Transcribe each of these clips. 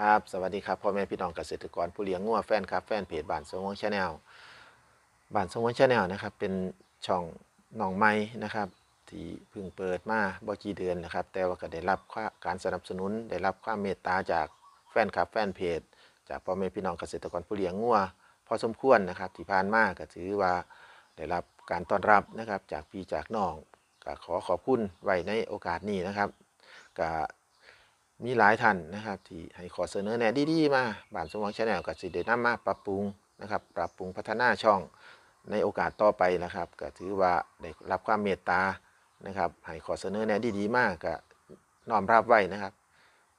ครับ สวัสดีครับพ่อแม่พี่น้องเกษตรกรผู้เลี้ยงงัวแฟนครับแฟนเพจบ้านสมวงชาแนลบ้านสมวงชาแนลนะครับ เป็นช่องหนองไม้นะครับ ที่เพิ่งเปิดมาบ่กี่เดือนนะครับ แต่ว่าก็ได้รับการสนับสนุนได้รับความเมตตาจากแฟนคลับแฟนเพจ จากพ่อแม่พี่น้องเกษตรกรผู้เลี้ยงงัวพอสมควรนะครับที่ผ่านมาก็ถือว่าได้รับการต้อนรับนะครับจากพี่จากน้องก็ขอขอบคุณไว้ในโอกาสนี้นะครับก็ มีหลายท่านนะครับ ที่ให้ขอเสนอแนะดีๆ มาบ้านสมหวังชาแนลก็สิได้นำมาปรับปรุงนะครับ ปรับปรุงพัฒนาช่องในโอกาสต่อไปนะครับ ก็ถือว่าได้รับความเมตตานะครับให้ขอเสนอแนะดีๆ มากก็น้อมรับไว้นะครับ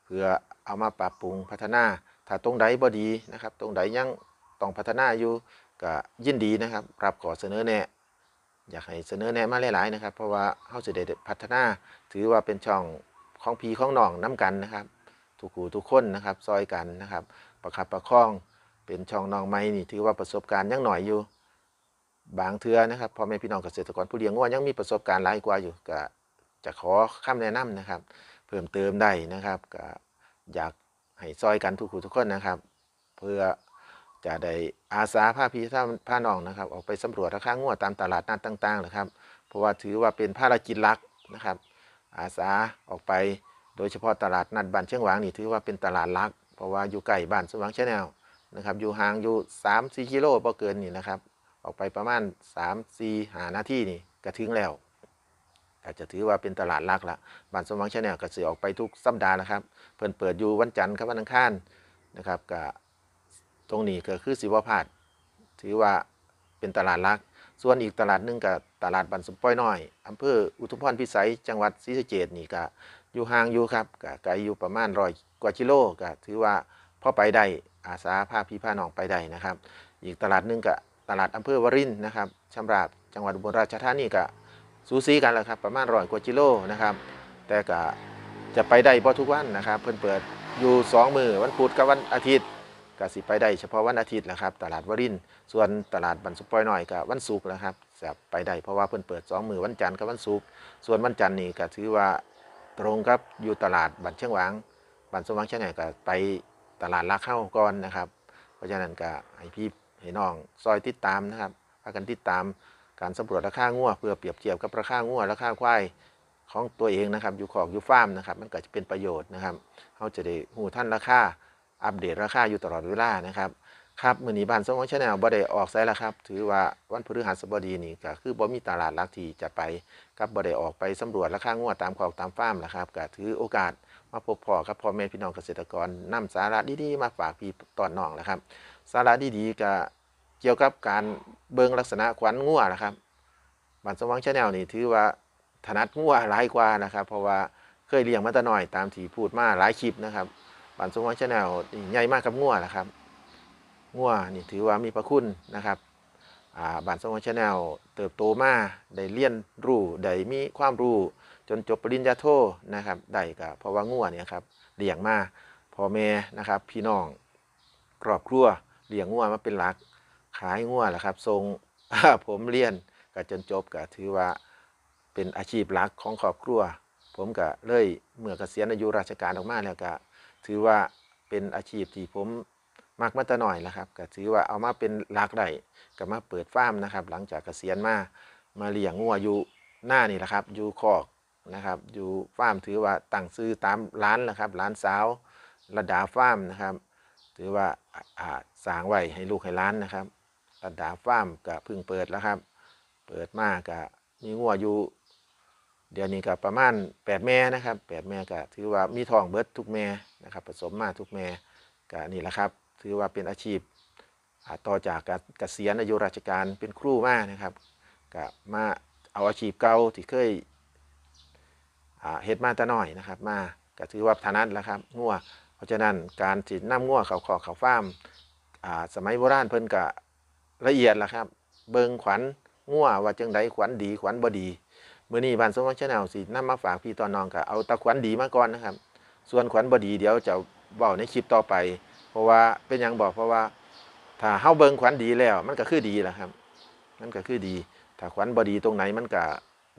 เพื่อเอามาปรับปรุงพัฒนา ถ้าตรงใดบ่ดีนะครับ ตรงใดยังต้องพัฒนาอยู่ก็ยินดีนะครับ รับขอเสนอแนะอยากให้เสนอแนะมาหลายๆนะครับ เพราะว่าเฮาสิได้พัฒนาถือว่าเป็นช่อง ของพี่ของน้องน้กันนะครับทุกหูทุกคนนะครับซอยกันนะครับ ประคับประคองเป็นช่องน้องไม้นี่ถือว่าประสบการณ์ยังหน่อยอยู่ บางเทือนะครับพ่อแม่พี่น้องเกษตรกรผู้เลี้ยงวัวยังมีประสบการณ์หลายกว่าอยู่ก็จะขอคำแนะนำนะครับ เพิ่มเติมได้นะครับก็อยากให้ซอยกันทุกหูทุกคนนะครับ เพื่อจะได้อาสาพาพีท่านพาน้องนะครับ ออกไปสำรวจราคางัวตามตลาดนัดต่างๆนะครับ เพราะว่าถือว่าเป็นภารกิจลักนะครับ อาสาออกไป โดยเฉพาะตลาดนัดบ้านเชียงหวางนี่ถือว่าเป็นตลาดลัก เพราะว่าอยู่ใกล้บ้านสว่างชาแนลนะครับอยู่ห่างอยู่3 4กิโลบ่เกินนี่นะครับ ออกไปประมาณ 3 4หานาทีนี่ก็ถึงแล้วก็จะถือว่าเป็นตลาดลักละบ้านสว่างชาแนลก็สิอออกไปทุกสัปดาห์นะครับ เพิ่นเปิดอยู่วันจันทร์กับวันอังคารนะครับก็ตรงนี้ก็คือสิวพาดถือว่าเป็นตลาดลัก ส่วนอีกตลาดหนึ่งกับตลาดบันสมป้อยน้อยอำเภออุทุมพรพิสัยจังหวัดศรีสะเกษนี่ก็อยู่ห่างอยู่ครับก็ไกลอยู่ประมาณร้อยกว่ากิโลก็ถือว่าพอไปได้อาสาพาพี่พาน้องไปได้นะครับ อีกตลาดหนึ่งก็ตลาดอำเภอวรินนะครับชำราบจังหวัดอุบลราชธานีก็สูสีกันแล้วครับประมาณร้อยกว่ากิโลนะครับ แต่ก็จะไปได้พอทุกวันนะครับ เพิ่นเปิดอยู่สองมือวันพุธกับวันอาทิตย์ ก็สิไปได้เฉพาะวันอาทิตย์แหละครับตลาดวรินส่วนตลาดบันสุปอยน้อยก็วันศุกร์นะครับจะไปได้เพราะว่าเพิ่นเปิดสองมือวันจันทร์กับวันศุกร์ส่วนวันจันทร์นี่ก็ถือว่าตรงครับอยู่ตลาดบันเชียงหวางบันสมหวังเชียงใหม่ก็ไปตลาดลาเข้าก่อนนะครับ เพราะฉะนั้นก็ให้พี่ให้น้องซอยติดตามนะครับพากันติดตามการสำรวจราคางัวเพื่อเปรียบเทียบกับราคางัวราคาควายของตัวเองนะครับอยู่ขอกอยู่ฟาร์มนะครับ มันก็จะเป็นประโยชน์นะครับเขาจะได้หูท่านราคา อัปเดตราคาอยู่ตลอดเวลานะครับครับมือนี้บ้านสมองชาแนลบ่ได้ออกไซแล้วครับ ถือว่าวันพฤหัสบดีนี่ก็คือบ่มีตลาดหลักที่จะไปกับบ่ได้ออกไปสำรวจราคางวดตามขอกตามฟาร์มล่ะครับก็ถือโอกาสมาพบพ่อกับพ่อแม่พี่น้องเกษตรกรนำสาระดีๆมาฝากพี่ตอนน้องนะครับ สาระดีๆก็เกี่ยวกับการเบิ่งลักษณะขวัญงัวนะครับบ้านสมองชาแนลนี่ถือว่าถนัดงัวหลายกว่านะครับ เพราะว่าเคยเลี้ยงมาแต่น้อยตามที่พูดมาหลายคลิปนะครับ บ้านสมองชาแนลใหญ่มากกับงัวนะครับงัวนี่ถือว่ามีพระคุณนะครับบ้านสมองชาแนลเติบโตมาได้เรียนรู้ได้มีความรู้จนจบปริญญาโทนะครับได้ก็เพราะว่างัวเนี่ยครับเลี้ยงมาพ่อแม่นะครับ พี่น้องครอบครัวเลี้ยงงัวมาเป็นหลักขายงัวแหละครับทรงผมเรียนก็จนจบก็ถือว่าเป็นอาชีพหลักของครอบครัว ผมก็เลยเมื่อเกษียณอายุราชการออกมาแล้วก็ ถือว่าเป็นอาชีพที่ผมมักมาแต่หน่อยแล้วครับก็ถือว่าเอามาเป็นหลักได้ก็มาเปิดฟาร์มนะครับ หลังจากเกษียณมามาเลี้ยงงัวอยู่หน้านี่แหละครับ อยู่คอกนะครับ อยู่ฟาร์มถือว่าตั้งซื้อตามร้านนะครับร้านสาวระดาฟาร์มนะครับ ถือว่าสางไว้ให้ลูกให้ร้านนะครับระดาฟาร์มก็เพิ่งเปิดแล้วครับ เปิดมาก็มีงัวอยู่ เดี๋ยวนี้ก็ประมาณ8แม่นะครับ8แม่ก็ถือว่ามีทองเบิดทุกแม่นะครับผสมมาทุกแม่ก็นี่แหละครับ ถือว่าเป็นอาชีพอ่าต่อจากการเกษียณอายุราชการเป็นครูมานะครับก็มาเอาอาชีพเก่าที่เคยอ่าเฮ็ดมาแต่น้อยนะครับ มาก็ถือว่าถนัดแล้วครับงัวเพราะฉะนั้นการสินำงัวเขาขอเขาฟ้ามอ่าสมัยโบราณเพิ่นก็ละเอียดแล้วครับ เบิงขวัญงัวว่าจังใดขวัญดีขวัญบ่ดี มื่อนี้บ้านสมวังชาแนลสินำมาฝากพี่ตอนน้องก็เอาตะขวัญดีมาก่อนนะครับ ส่วนขวัญบดีเดี๋ยวจะเว้าในคลิปต่อไป เพราะว่าเป็นยังบอกเพราะว่า ถ้าเฮาเบิงขวัญดีแล้ว มันก็คือดีแหละครับ มันก็คือดี ถ้าขวัญบดีตรงไหนมันก็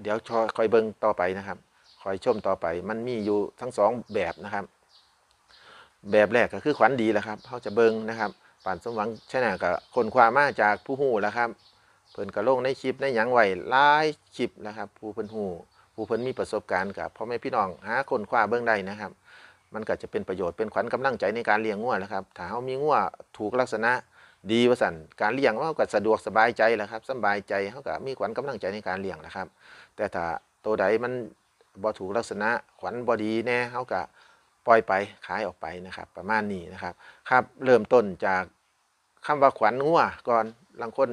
เดี๋ยวชอคอยเบิงต่อไปนะครับคอยชมต่อไปมันมีอยู่ทั้งสองแบบนะครับ แบบแรกก็คือขวัญดีแหละครับเขาจะเบิงนะครับป่านสมหวังชแนลก็คนความมาจากผู้ฮู้แล้วครับ เพิ่นก็ลงในคลิปในหยังไว้หลายคลิปนะครับผู้เพิ่นฮู้ผู้เพิ่นมีประสบการณ์กับพ่อแม่พี่น้องหาคนคว้าเบิ่งได้นะครับ มันก็จะเป็นประโยชน์เป็นขวัญกำลังใจในการเลี้ยงงัวแหล้วครับถ้าเฮามีงัวถูกลักษณะดีว่าสันการเลี้ยงมันก็สะดวกสบายใจแหล้วครับสบายใจเฮาก็มีขวัญกำลังใจในการเลี้ยงนะครับ แต่ถ้าตัวใดมันบ่ถูกลักษณะขวัญบ่ดีแน่เฮาก็ปล่อยไปขายออกไปนะครับ ประมาณนี้นะครับครับ เริ่มต้นจากคำว่าขวัญงัวก่อนบางคน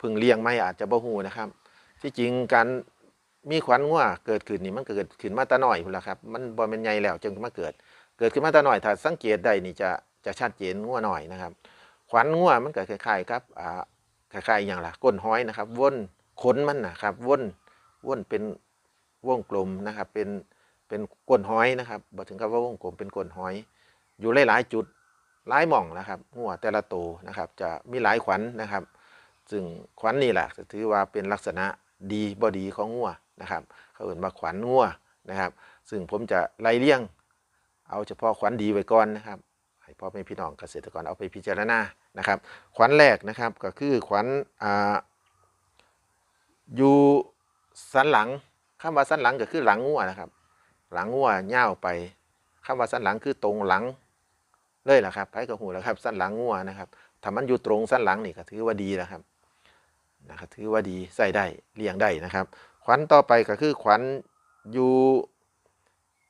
พึ่งเลี้ยงไม่อาจจะบ่ฮู้นะครับ ที่จริงการมีขวัญงัวเกิดขึ้นนี่มันเกิดขึ้นมาแตะน้อยพุ่นละครับมันบ่แม่นใหญ่แล้วจึงมาเกิด เกิดขึ้นมาแตะน้อยถ้าสังเกตได้นี่จะจะชัดเจนงัวหน่อยนะครับ ขวัญงัวมันเก็คล้ายๆครับอ่าคล้ายๆอย่างล่ะก้นห้อยนะครับวนขนมันนะครับวนวนเป็นวงกลมนะครับ เป็นเป็นก้นห้อยนะครับบ่ถึงกับว่าวงกลมเป็นก้นห้อย อยู่หลายๆจุดหลายหม่องนะครับ งัวแต่ละตัวนะครับ จะมีหลายขวัญนะครับ ซึ่งขวัญนี่แหละถือว่าเป็นลักษณะดีบอดีของงัวนะครับ เขาเอ่นว่าขวัญงัวนะครับ ซึ่งผมจะไล่เลี่ยง เอาเฉพาะขวัญดีไว้ก่อนนะครับให้พ่อแม่พี่น้องเกษตรกรเอาไปพิจารณานะครับ ขวัญแรกนะครับก็คือขวัญอ่าอยู่สันหลังคำว่าสันหลังก็คือหลังงัวนะครับ หลังงัวเง่าวไปคำว่าสันหลังคือตรงหลังเลยแหละครับไผกับหูแล้วครับสันหลังงัวนะครับถ้ามันอยู่ตรงสันหลังนี่ก็ถือว่าดีแล้วครับ นะครับถือว่าดีใส่ได้เลี้ยงได้นะครับ ขวัญต่อไปก็คือขวัญอยู่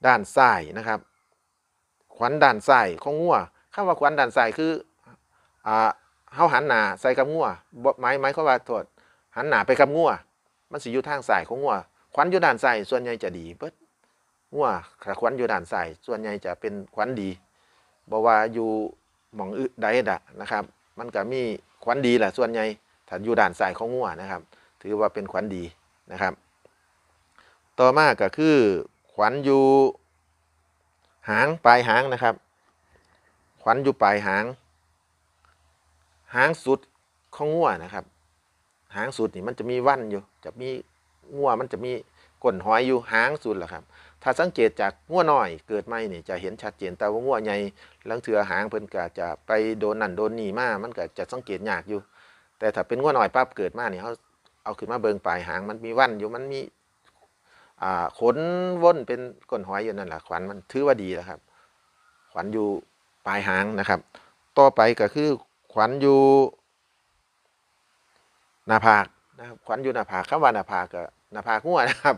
ด้านซ้ายนะครับ ขวัญด้านซ้ายของงัวคำว่าขวัญด้านซ้ายคืออ่าเฮาหันหน้าใส่กับงัวบ่หมายหมายควาว่าโทษหันหน้าไปกับงัวมันสิอยู่ทางซ้ายของงัวขวัญอยู่ด้านซ้ายส่วนใหญ่จะดีเบิดงัวถ้าขวัญอยู่ด้านซ้ายส่วนใหญ่จะเป็นขวัญดีบ่ว่าอยู่หม่องอื่นใดดะนะครับ มันก็มีขวัญดีแหละส่วนใหญ่ ถ้าอยู่ด้านซ้ายของงัวนะครับ ถือว่าเป็นขวัญดีนะครับ ต่อมาก็คือขวัญอยู่หางปลายหางนะครับ ขวัญอยู่ปลายหาง หางสุดของงัวนะครับ หางสุดนี่มันจะมีวันอยู่ จะมีงัวมันจะมีก้นหอยอยู่หางสุดแหละครับ ถ้าสังเกตจากงัวน้อยเกิดใหม่นี่จะเห็นชัดเจนแต่ว่างัวใหญ่ลังเถือหางเพิ่นก็จะไปโดนนั่นโดนนี่มามันก็จะสังเกตยากอยู่ แต่ถ้าเป็นงัวน้อยปั๊บเกิดมาเนี่ยเขาเอาขึ้นมาเบิงปลายหางมันมีวันอยู่มันมีอ่าขนว่นเป็นก้นหอยอยู่นั่นแหละขวัญมันถือว่าดีแล้วครับ ขวัญอยู่ปลายหางนะครับ ต่อไปก็คือขวัญอยู่หน้าผากนะครับขวัญอยู่หน้าผากคำว่าหน้าผากก็หน้าผากงัวนะครับ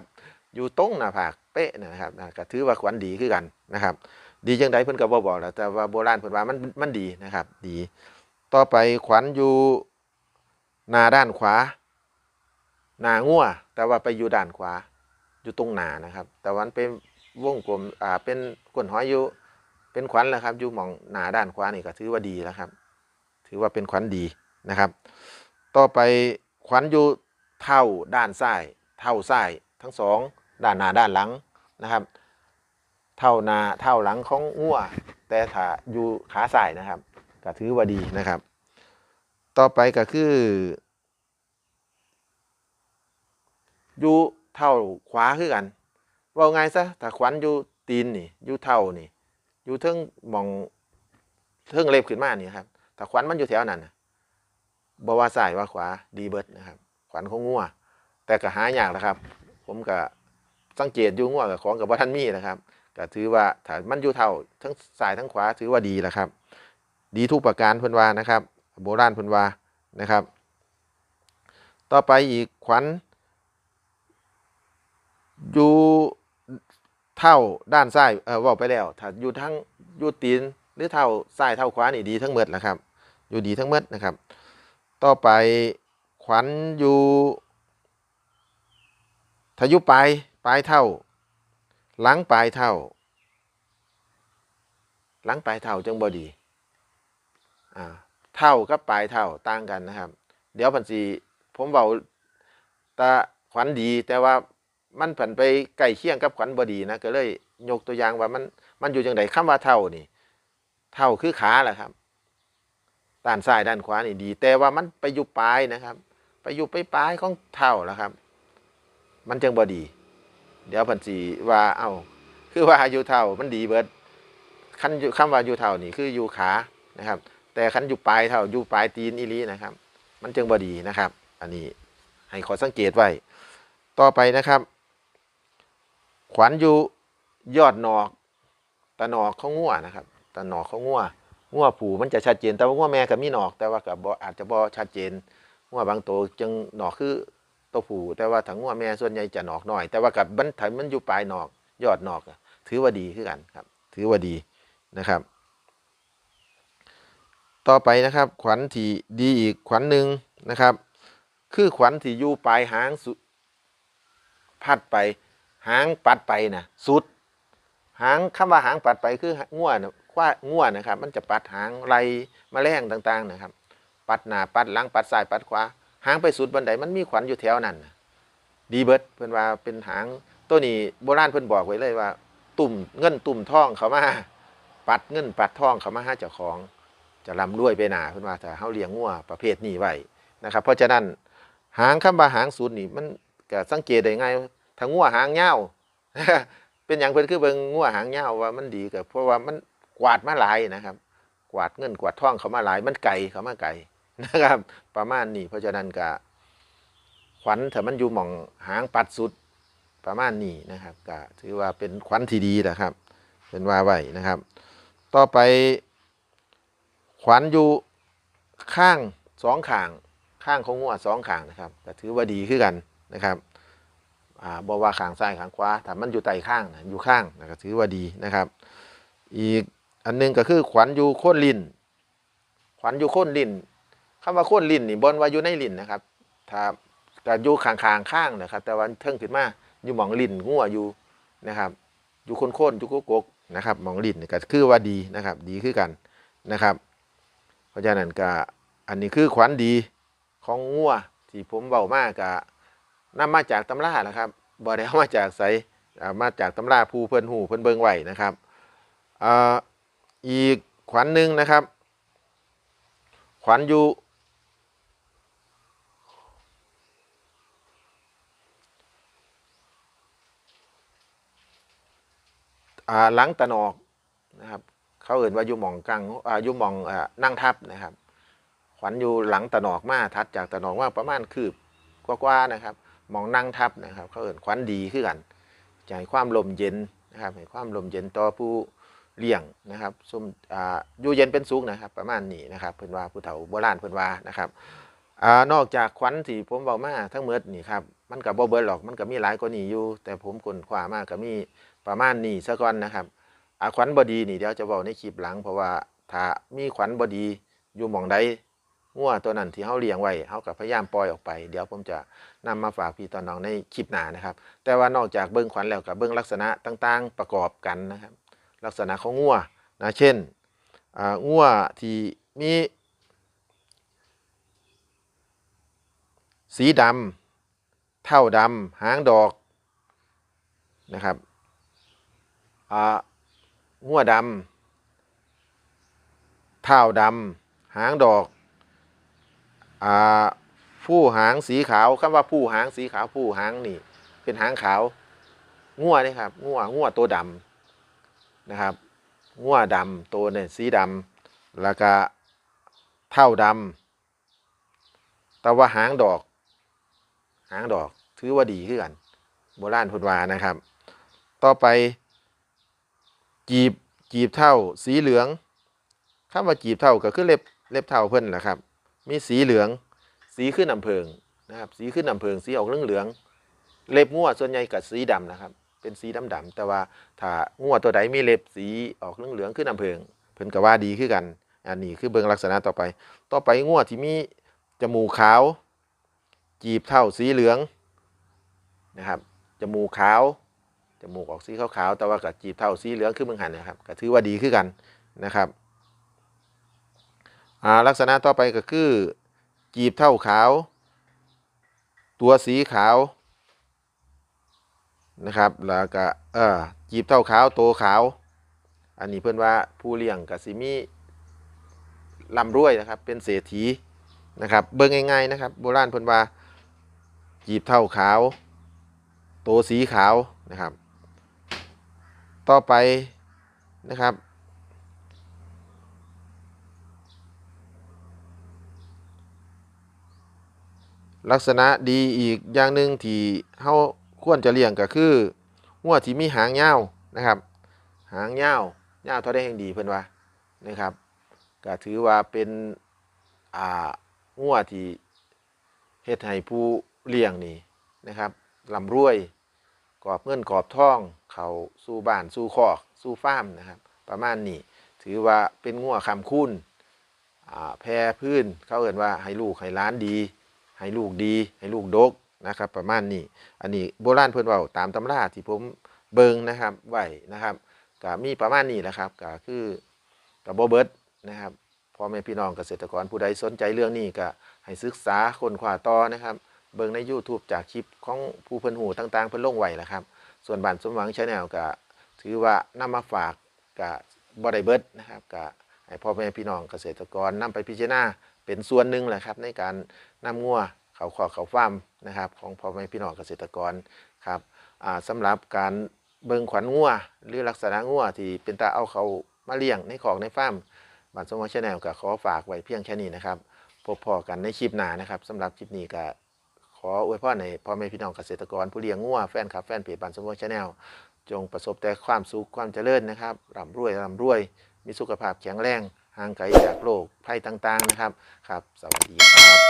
อยู่ตรงหน้าผากเป๊ะนะครับก็ถือว่าขวัญดีคือกันนะครับ ดีจังใดเพิ่นก็บ่บอกแล้วแต่ว่าโบราณเพิ่นว่ามันมันดีนะครับ ดี ต่อไปขวัญอยู่ นาด้านขวาหนางัวแต่ว่าไปอยู่ด้านขวา อยู่ตรงหน้านะครับ แต่วันเป็นวงกลมอ่าเป็นก้นหอยอยู่เป็นขวัญแล้วครับ อยู่มองหนาด้านขวานี่ก็ถือว่าดีแล้วครับ ถือว่าเป็นขวัญดีนะครับ ต่อไปขวัญอยู่เท่าด้านซ้าย เท่าซ้ายทั้งสองด้านหน้าด้านหลังนะครับ เท่าหน้าเท่าหลังของงัวแต่ถ้าอยู่ขาซ้ายนะครับก็ถือว่าดีนะครับ ต่อไปก็คืออยู่เท่าขวาคือกันว่าไงซะถ้าขวัญอยู่ตีนนี่อยู่เท่านี่อยู่เทิงมองเทิงเล็บขึ้นมานี่ครับถ้าขวัญมันอยู่แถวนั้นบว่าซ้ายว่าขวาดีเบิร์ดนะครับ ขวัญของงัวแต่ก็หายากนะครับ ผมก็สังเกตอยู่งัวกับของกับว่าท่านมีนะครับก็ถือว่าถ้ามันอยู่เท่าทั้งซ้ายทั้งขวาถือว่าดีแหละครับ ดีทุกประการเพิ่อนว่านะครับ โบราณเพิ่นว่านะครับ ต่อไปอีกขวัญอยู่เท่าด้านซ้ายเออว่าไปแล้วถ้าอยู่ทั้งอยู่ตีนหรือเท่าซ้ายเท่าขวานี่ดีทั้งหมดแหละครับ อยู่ดีทั้งหมดนะครับ ต่อไปขวัญอยู่ถ้าอยู่ปลายปลายเท่า หลังปลายเท่า หลังปลายเท่าจังบ่ดีอ่า เท่ากับปลายเท่าต่างกันนะครับ เดี๋ยวพันสีผมเบาตาขวัญดี แต่ว่ามันผันไปใกล้เคียงกับขวัญบดีนะก็เลยยกตัวอย่างว่ามันมันอยู่จังไดคำว่าเท่านี่ เท่าคือขาแหละครับด้านซ้ายด้านขวานี่ดี แต่ว่ามันไปอยู่ปลายนะครับ ไปอยู่ไปปลายของเท่าแล้วครับ มันจังบดี เดี๋ยวพันสีว่าเอา้าคือว่าอายุเท่ามันดีเบิดคันอยู่คำว่าอยู่เท่านี่คืออยู่ขานะครับ แต่คันอยู่ปลายเท่าอยู่ปลายตีนอีลีนะครับ มันจึงบอดีนะครับ อันนี้ให้ขอสังเกตไว้ ต่อไปนะครับ ขวัญอยู่ยอดหนอกตะหนอกเขางัวนะครับตะหนอกเขางัวงัวผูมันจะชัดเจน แต่ว่างัวแม่กับมีหนอก แต่ว่ากับบ่อาจจะบ่ชัดเจนงัวบางตัวจึงหนอกคือตัวผูแต่ว่าถังงัวแม่ส่วนใหญ่จะหนอกน้อย แต่ว่ากับมันถ้ามันอยู่ปลายหนอก ยอดหนอกถือว่าดีคือกันครับ ถือว่าดีนะครับ ต่อไปนะครับ ขวัญที่ดีอีกขวัญหนึ่งนะครับ คือขวัญที่อยู่ปลายหางสุดพัดไป หางปัดไปนะสุด หางคำว่าหางปัดไปคือง่วนะว่าง่วนะครับ มันจะปัดหางไรแมลงต่างๆนะครับ ปัดหน้าปัดหลังปัดซ้ายปัดขวาหางไปสุดบันไดมันมีขวัญอยู่แถวนั้นนะดีเบิร์ดเพิ่อนว่าเป็นหางตัวนี้โบราณเพิ่อนบอกไว้เลยว่า ตุ่มเงินตุ่มทองเขามาปัดเงินปัดทองเขามาหาเจ้าของ จะร่ำรวยไปหนาเพิ่นว่าถ้าเฮาเลี้ยงงัวประเภทนี้ไว้นะครับ เพราะฉะนั้นหางคำว่าหางสุดนี่มันก็สังเกตได้ง่ายถ้างัวหางยาวเป็นอย่างเพิ่นคือเบิ่งงัวหางยาวว่ามันดีก็เพราะว่ามันกวาดมาหลายนะครับ กวาดเงินกวาดทองเขามาหลาย มันไก่เขามาไก่นะครับ ประมาณนี้เพราะฉะนั้นก็ขวัญถ้ามันอยู่หม่องหางปัดสุดประมาณนี้นะครับก็ถือว่าเป็นขวัญที่ดีนะครับ เป็นว่าไว้นะครับ ต่อไป ขวัญอยู่ข้างสองข้าง ข้างของงัวสองข้างนะครับก็ถือว่าดีขึ้นกันนะครับอ่าบอกว่าข้างซ้ายข้างขวาถ้ามันอยู่ใต้ข้างนะอยู่ข้างนะก็ถือว่าดีนะครับ อีกอันหนึงก็คือขวัญอยู่โค่นลิ้นขวัญอยู่โค่นลิ้นคำว่าโค่นลิ้นนี่บนว่าอยู่ในลิ้นนะครับถ้าก็อยู่ข้างๆข้างนะครับ แต่ว่าเทิงขึ้นมาอยู่หมองลิ้นงัวอยู่นะครับอยู่โค่นๆอยู่กกๆนะครับหมองลิ้นก็คือว่าดีนะครับ ดีขึ้นกันนะครับ เพราะฉะนั้นก็อันนี้คือขวัญดีของงัวที่ผมเบามากกะนำมาจากตำราแหละครับบ่ได้เอามาจากไสมาจากตำราผู้เพิ่นหูเพิ่นเบิงไหวนะครับอีกขวัญหนึ่งนะครับ ขวัญอยู่อ่าหลังตะนอกนะครับ เขาเอ่นว่าอยู่หมองกลางอายู่หมองอนั่งทับนะครับ ขวัญอยู่หลังตะนอกมาทัดจากตะนอกว่าประมาณคืบกว่าๆนะครับมองนั่งทับนะครับ เขาเอ่นขวัญดีขึ้นกันจะให้ความลมเย็นนะครับให้ความลมเย็นต่อผู้เลี้ยงนะครับซุ่มอยู่เย็นเป็นสุขนะครับ ประมาณนี้นะครับเพิ่นว่าผู้เฒ่าโบราณเพิ่นว่านะครับอนอกจากขวัญที่ผมบอกมาทั้งหมดนี่ครับมันกับบ่เบิร์ดหรอกมันก็มีหลายกว่านี้อยู่ แต่ผมค้นคว้ามากก็มีประมาณนี้ซะก่อนนะครับ อาขวัญบดีนี่เดี๋ยวจะบอกในคลิปหลัง เพราะว่าถ้ามีขวัญบดีอยู่หมองใดงัวตัวนั้นที่เขาเลี้ยงไว้เขากับพยายามปล่อยออกไป เดี๋ยวผมจะนำมาฝากพี่ตอนน้องในคลิปหน้านะครับ แต่ว่านอกจากเบิ้องขวัญแล้วกับเบิ้องลักษณะต่างๆ ประกอบกันนะครับ ลักษณะของงัวนะเช่นงัวที่มีสีดำเท่าดำหางดอกนะครับ อ่างัวดำเท้าดำหางดอกอ่าผู้หางสีขาวคำว่าผู้หางสีขาวผู้หางนี่ เป็นหางขาวงัวนี่ครับงัวงัวตัวดำนะครับงัวดำตัวเนี่ยสีดำแล้วก็เท่าดำแต่ว่าหางดอก หางดอกถือว่าดีขึ้นกันโบราณพูดว่านะครับ ต่อไป จีบจีบเท่า สีเหลืองคำว่าจีบเท่าก็คือเล็บเล็บเท่าเพิ่นแหละครับ มีสีเหลือง สีขึ้นอำเพิงนะครับ สีขึ้นอำเพิง สีออกเหลืองเหลืองเล็บงัวส่วนใหญ่กับสีดำนะครับ เป็นสีดำดำๆแต่ว่าถ้างัวตัวใดมีเล็บสีออกเหลืองเหลืองขึ้นอำเพิง เพิ่นก็ว่าดีขึ้นกัน อันนี้คือเบิ่งลักษณะต่อไป ต่อไปงัวที่มีจมูกขาว จีบเท่าสีเหลืองนะครับจมูกขาว จมูกออกสีขาวๆแต่ว่ากับจีบเท่าสีเหลืองขึ้นมืองหันนะครับก็ถือว่าดีขึ้นกันนะครับลักษณะต่อไปก็คือ จีบเท่าขาว ตัวสีขาวนะครับแล้วก็เออจีบเท่าขาวโตขาว อันนี้เพื่อนว่าผู้เลี้ยงกับซิมีลำรวยนะครับ เป็นเศรษฐีนะครับ เบิ่งง่ายๆนะครับโบราณเพื่อนว่าจีบเท่าขาว โตสีขาวนะครับ ต่อไปนะครับ ลักษณะดีอีกอย่างหนึ่งที่เฮาควรจะเลี้ยงก็คือหัวที่มีหางยาวนะครับ หางยาวยาวเท่าได้แห่งดีเพื่อนว่านะครับก็ถือว่าเป็นอ่าหัวที่เฮ็ดให้ผู้เลี้ยงนี่นะครับลำรวยกรอบเงินกรอบทอง เขาสู่บ้านสู่คอกสู่ฟาร์มนะครับ ประมาณนี้ถือว่าเป็นงัวคำคุณอ่าแพร่พื้นเขาเอ่นว่าให้ลูกให้ล้านดี ให้ลูกดีให้ลูกดกนะครับ ประมาณนี้อันนี้โบราณเพิ่นเว้าตามตำราที่ผมเบิงนะครับไหวนะครับก็มีประมาณนี้แหละครับก็คือกับบ่เบิดนะครับพ่อแม่พี่น้องเกษตรกรผู้ใดสนใจเรื่องนี้ก็ให้ศึกษาคนคว้าต่อนะครับ เบิ่งใน YouTube จากคลิปของผู้เพิ่นหูต่างๆ เพิ่นลงไหวแหละครับ ส่วนบ้านสมหวังชาแนลก็ถือว่านำมาฝากก็บ่ได้เบิร์ดนะครับก็ให้พ่อแม่พี่น้องเกษตรกรนำไปพิจารณาเป็นส่วนหนึ่งแหละครับ ในการนำงัวเขาขอเขาฟาร์มนะครับ ของพ่อแม่พี่น้องเกษตรกรครับอ่าสำหรับการเบิ่งขวัญงัวหรือลักษณะงัวที่เป็นตาเอาเขามาเลี้ยงในของในฟาร์มบ้านสมหวังชาแนลก็ขอฝากไว้เพียงแค่นี้นะครับพบพอกันในคลิปหน้านะครับสำหรับคลิปนี้ก็ ขออวยพรให้พ่อแม่พี่น้องเกษตรกรผู้เลี้ยงงัวแฟนคลับแฟนเพจบันสมบูรณ์ชาแนลจงประสบแต่ความสุขความเจริญนะครับร่ำรวยร่ำรวย มีสุขภาพแข็งแรงห่างไกลจากโรคภัยต่างๆนะครับ ครับ สวัสดีครับ